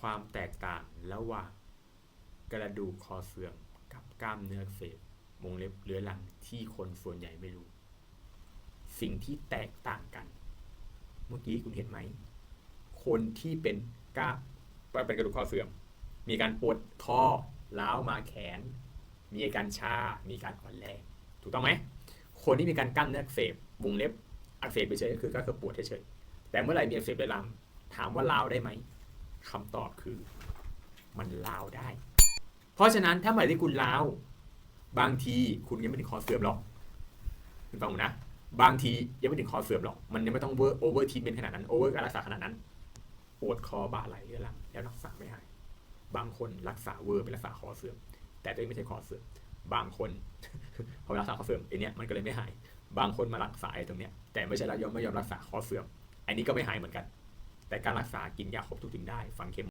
ความแตกต่างระหว่างกระดูกคอเสื่อมกับกล้ามเนื้อเสบวงเล็บเรื้อรังที่คนส่วนใหญ่ไม่รู้ สิ่งที่แตกต่างกัน เมื่อกี้คุณเห็นไหม คนที่เป็นกล้ามเป็นกระดูกคอเสื่อม มีการปวดข้อล้าวมาแขน มีอาการชา มีการอ่อนแรง ถูกต้องไหม คนที่มีการกล้ามเนื้ออักเสบวงเล็บอักเสบไปเฉยก็คือก็คือปวดเฉยแต่เมื่อไหร่มีอักเสบเรื้อรังถามว่าล้าวได้ไหม คำตอบคือ มันลาวได้ เพราะฉะนั้นถ้าเมื่อไหร่ที่คุณลาว บางทีคุณยังไม่ถึงคอเสื่อมหรอกคุณฟังผมนะ บางทียังไม่ถึงคอเสื่อมหรอก มันยังไม่ต้องเวอร์โอเวอร์ทีเป็นขนาดนั้นโอเวอร์การรักษาขนาดนั้นปวดคอบ่าไหลเรื้อรังแล้วรักษาไม่หายบางคนรักษาเวอร์ไปรักษาคอเสื่อม แต่ตัวเองไม่ใช่คอเสื่อม บางคนพอรักษาคอเสื่อมไอเนี้ยมันก็เลยไม่หาย บางคนมารักษาไอ้ตรงเนี้ยแต่ไม่ใช่แล้วยอมไม่ยอมรักษาคอเสื่อม อันนี้ก็ไม่หายเหมือนกัน แต่การรักษากินยาครบทุกถึงได้ฟังเข็ม